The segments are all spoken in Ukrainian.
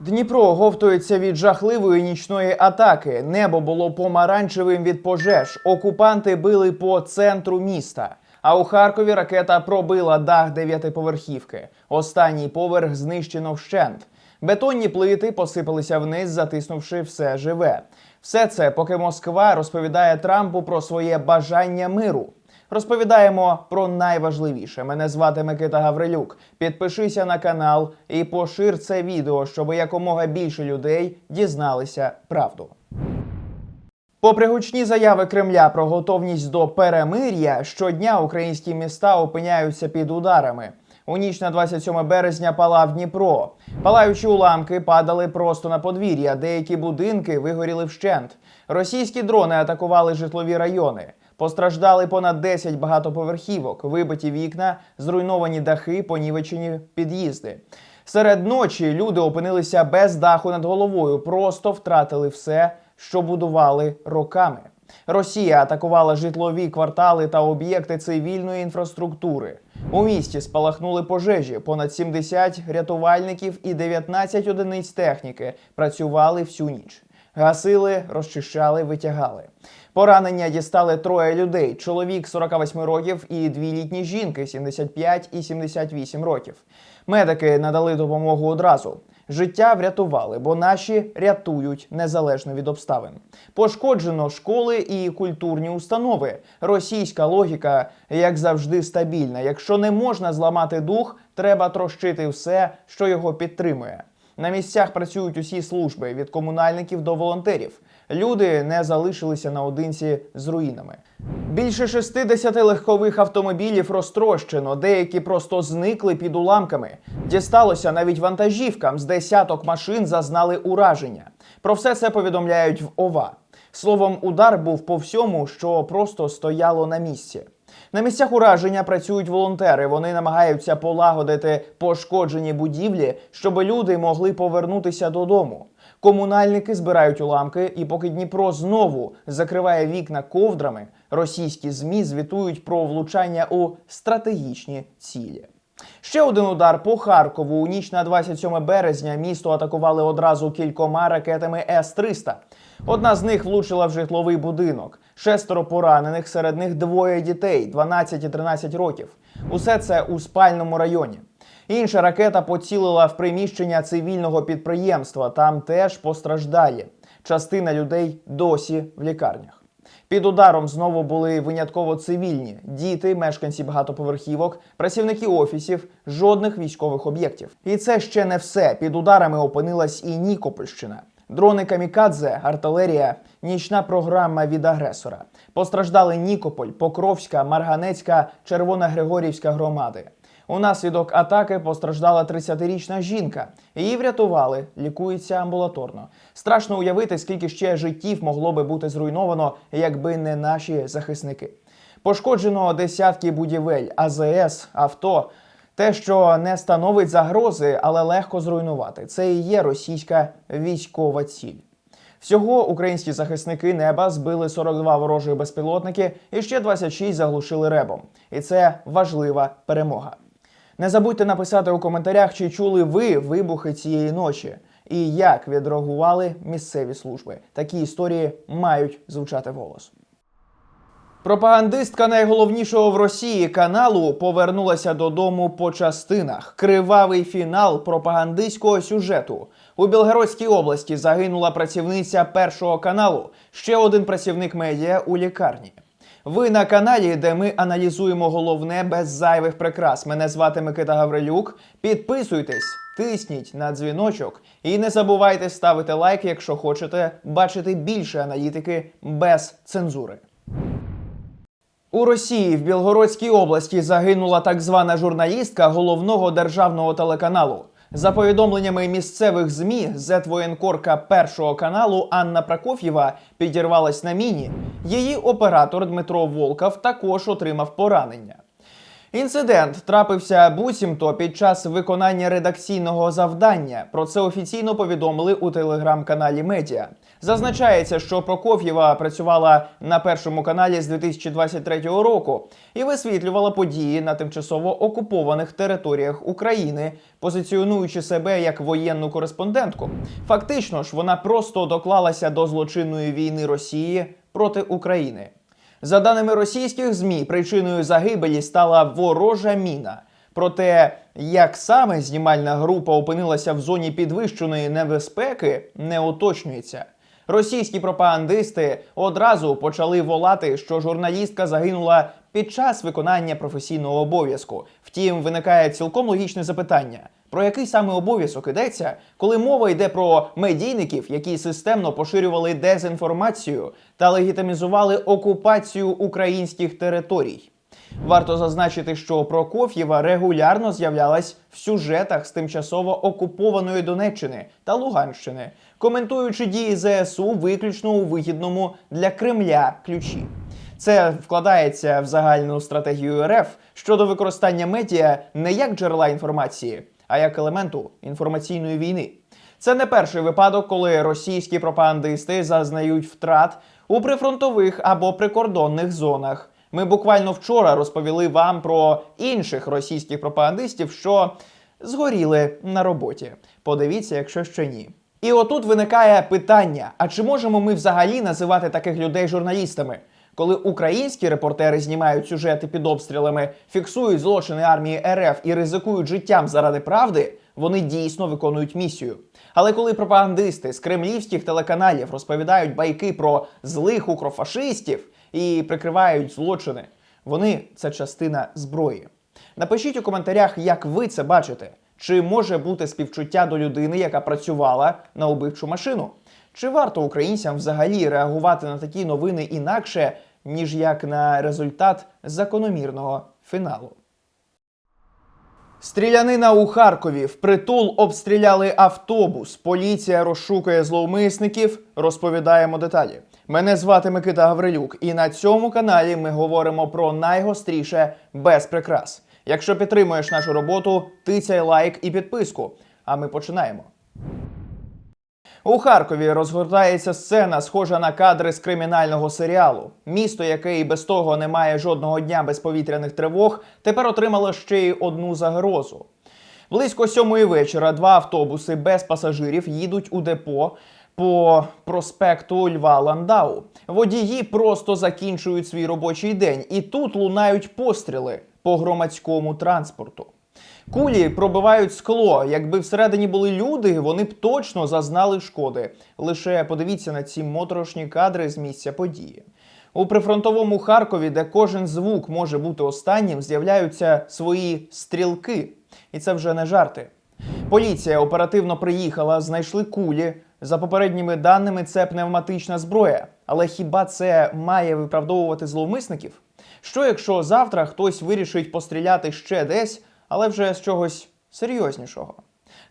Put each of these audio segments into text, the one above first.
Дніпро оговтується від жахливої нічної атаки. Небо було помаранчевим від пожеж. Окупанти били по центру міста. А у Харкові ракета пробила дах дев'ятиповерхівки. Останній поверх знищено вщент. Бетонні плити посипалися вниз, затиснувши все живе. Все це, поки Москва розповідає Трампу про своє бажання миру. Розповідаємо про найважливіше. Мене звати Микита Гаврилюк. Підпишися на канал і пошир це відео, щоб якомога більше людей дізналися правду. Попри гучні заяви Кремля про готовність до перемир'я, щодня українські міста опиняються під ударами. У ніч на 27 березня палав Дніпро. Палаючі уламки падали просто на подвір'я. Деякі будинки вигоріли вщент. Російські дрони атакували житлові райони. Постраждали понад 10 багатоповерхівок, вибиті вікна, зруйновані дахи, понівечені під'їзди. Серед ночі люди опинилися без даху над головою, просто втратили все, що будували роками. Росія атакувала житлові квартали та об'єкти цивільної інфраструктури. У місті спалахнули пожежі. Понад 70 рятувальників і 19 одиниць техніки працювали всю ніч. Гасили, розчищали, витягали. Поранення дістали троє людей: чоловік 48 років і дві літні жінки 75 і 78 років. Медики надали допомогу одразу. Життя врятували, бо наші рятують незалежно від обставин. Пошкоджено школи і культурні установи. Російська логіка, як завжди, стабільна. Якщо не можна зламати дух, треба трощити все, що його підтримує. На місцях працюють усі служби від комунальників до волонтерів. Люди не залишилися наодинці з руїнами. Більше 60 легкових автомобілів розтрощено, деякі просто зникли під уламками. Дісталося навіть вантажівкам з десяток машин зазнали ураження. Про все це повідомляють в ОВА. Словом, удар був по всьому, що просто стояло на місці. На місцях ураження працюють волонтери. Вони намагаються полагодити пошкоджені будівлі, щоб люди могли повернутися додому. Комунальники збирають уламки, і поки Дніпро знову закриває вікна ковдрами, російські змі звітують про влучання у стратегічні цілі. Ще один удар по Харкову. У ніч на 27 березня місто атакували одразу кількома ракетами С-300. Одна з них влучила в житловий будинок. Шестеро поранених, серед них двоє дітей 12 і 13 років. Усе це у спальному районі. Інша ракета поцілила в приміщення цивільного підприємства. Там теж постраждалі. Частина людей досі в лікарнях. Під ударом знову були винятково цивільні діти, мешканці багатоповерхівок, працівники офісів, жодних військових об'єктів. І це ще не все. Під ударами опинилась і Нікопольщина. Дрони камікадзе, артилерія, нічна програма від агресора. Постраждали Нікополь, Покровська, Марганецька, Червона Григорівська громади. Унаслідок атаки постраждала 30-річна жінка. Її врятували, лікується амбулаторно. Страшно уявити, скільки ще життів могло би бути зруйновано, якби не наші захисники. Пошкоджено десятки будівель, АЗС, авто. Те, що не становить загрози, але легко зруйнувати. Це і є російська військова ціль. Всього українські захисники неба збили 42 ворожих безпілотники і ще 26 заглушили ребом. І це важлива перемога. Не забудьте написати у коментарях, чи чули ви вибухи цієї ночі, і як відреагували місцеві служби. Такі історії мають звучати вголос. Пропагандистка найголовнішого в Росії каналу повернулася додому по частинах. Кривавий фінал пропагандистського сюжету. У Білгородській області загинула працівниця першого каналу. Ще один працівник медіа у лікарні. Ви на каналі, де ми аналізуємо головне без зайвих прикрас. Мене звати Микита Гаврилюк. Підписуйтесь, тисніть на дзвіночок і не забувайте ставити лайк, якщо хочете бачити більше аналітики без цензури. У Росії в Білгородській області загинула так звана журналістка головного державного телеканалу. За повідомленнями місцевих змі, зетвоєнкорка першого каналу Анна Прокоф'єва підірвалась на міні. Її оператор Дмитро Волков також отримав поранення. Інцидент трапився буцімто під час виконання редакційного завдання. Про це офіційно повідомили у телеграм-каналі Медіа. Зазначається, що Прокоф'єва працювала на першому каналі з 2023 року і висвітлювала події на тимчасово окупованих територіях України, позиціонуючи себе як воєнну кореспондентку. Фактично ж, вона просто доклалася до злочинної війни Росії проти України. За даними російських змі, причиною загибелі стала ворожа міна. Про те, як саме знімальна група опинилася в зоні підвищеної небезпеки, не уточнюється. Російські пропагандисти одразу почали волати, що журналістка загинула під час виконання професійного обов'язку. Втім, виникає цілком логічне запитання: про який саме обов'язок йдеться, коли мова йде про медійників, які системно поширювали дезінформацію та легітимізували окупацію українських територій. Варто зазначити, що Прокоф'єва регулярно з'являлась в сюжетах з тимчасово окупованої Донеччини та Луганщини, коментуючи дії ЗСУ виключно у вигідному для Кремля ключі. Це вкладається в загальну стратегію РФ щодо використання медіа не як джерела інформації, а як елементу інформаційної війни. Це не перший випадок, коли російські пропагандисти зазнають втрат у прифронтових або прикордонних зонах. Ми буквально вчора розповіли вам про інших російських пропагандистів, що згоріли на роботі. Подивіться, якщо ще ні. І отут виникає питання: а чи можемо ми взагалі називати таких людей журналістами? Коли українські репортери знімають сюжети під обстрілами, фіксують злочини армії РФ і ризикують життям заради правди, вони дійсно виконують місію. Але коли пропагандисти з кремлівських телеканалів розповідають байки про злих укрофашистів і прикривають злочини, вони це частина зброї. Напишіть у коментарях, як ви це бачите. Чи може бути співчуття до людини, яка працювала на убивчу машину? Чи варто українцям взагалі реагувати на такі новини інакше, ніж як на результат закономірного фіналу? Стрілянина у Харкові впритул обстріляли автобус. Поліція розшукує зловмисників. Розповідаємо деталі. Мене звати Микита Гаврилюк, і на цьому каналі ми говоримо про найгостріше без прикрас. Якщо підтримуєш нашу роботу, тицяй лайк і підписку. А ми починаємо. У Харкові розгортається сцена, схожа на кадри з кримінального серіалу. Місто, яке і без того не має жодного дня без повітряних тривог, тепер отримало ще й одну загрозу. Близько сьомої вечора два автобуси без пасажирів їдуть у депо по проспекту Льва Ландау. Водії просто закінчують свій робочий день, і тут лунають постріли по громадському транспорту. Кулі пробивають скло. Якби всередині були люди, вони б точно зазнали шкоди. Лише подивіться на ці моторошні кадри з місця події. У прифронтовому Харкові, де кожен звук може бути останнім, з'являються свої стрілки. І це вже не жарти. Поліція оперативно приїхала, знайшли кулі. За попередніми даними, це пневматична зброя. Але хіба це має виправдовувати зловмисників? Що якщо завтра хтось вирішить постріляти ще десь, але вже з чогось серйознішого?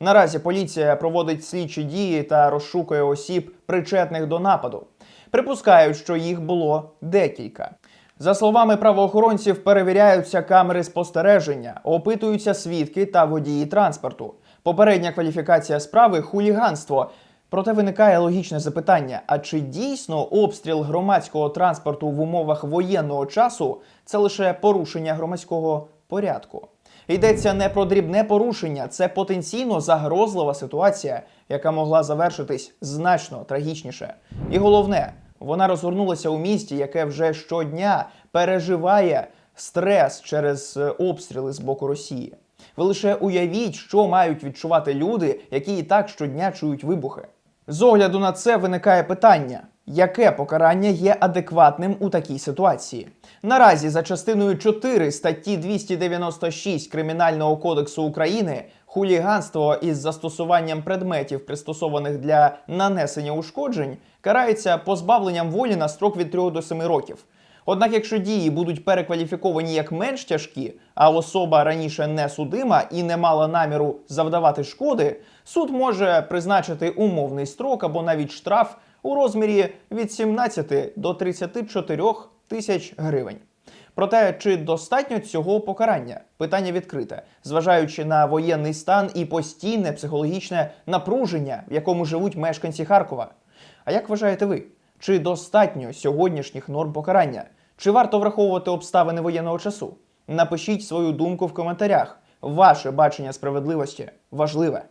Наразі поліція проводить слідчі дії та розшукує осіб, причетних до нападу. Припускають, що їх було декілька. За словами правоохоронців, перевіряються камери спостереження, опитуються свідки та водії транспорту. Попередня кваліфікація справи хуліганство. Проте виникає логічне запитання: а чи дійсно обстріл громадського транспорту в умовах воєнного часу це лише порушення громадського порядку? Йдеться не про дрібне порушення, це потенційно загрозлива ситуація, яка могла завершитись значно трагічніше. І головне, вона розгорнулася у місті, яке вже щодня переживає стрес через е, обстріли з боку Росії. Ви лише уявіть, що мають відчувати люди, які і так щодня чують вибухи. З огляду на це виникає питання: яке покарання є адекватним у такій ситуації? Наразі за частиною 4 статті 296 Кримінального кодексу України хуліганство із застосуванням предметів, пристосованих для нанесення ушкоджень, карається позбавленням волі на строк від 3 до 7 років. Однак, якщо дії будуть перекваліфіковані як менш тяжкі, а особа раніше не судима і не мала наміру завдавати шкоди, суд може призначити умовний строк або навіть штраф у розмірі від 17 до 34 тисяч гривень. Проте, чи достатньо цього покарання? Питання відкрите, зважаючи на воєнний стан і постійне психологічне напруження, в якому живуть мешканці Харкова. А як вважаєте ви? Чи достатньо сьогоднішніх норм покарання? Чи варто враховувати обставини воєнного часу? Напишіть свою думку в коментарях. Ваше бачення справедливості важливе.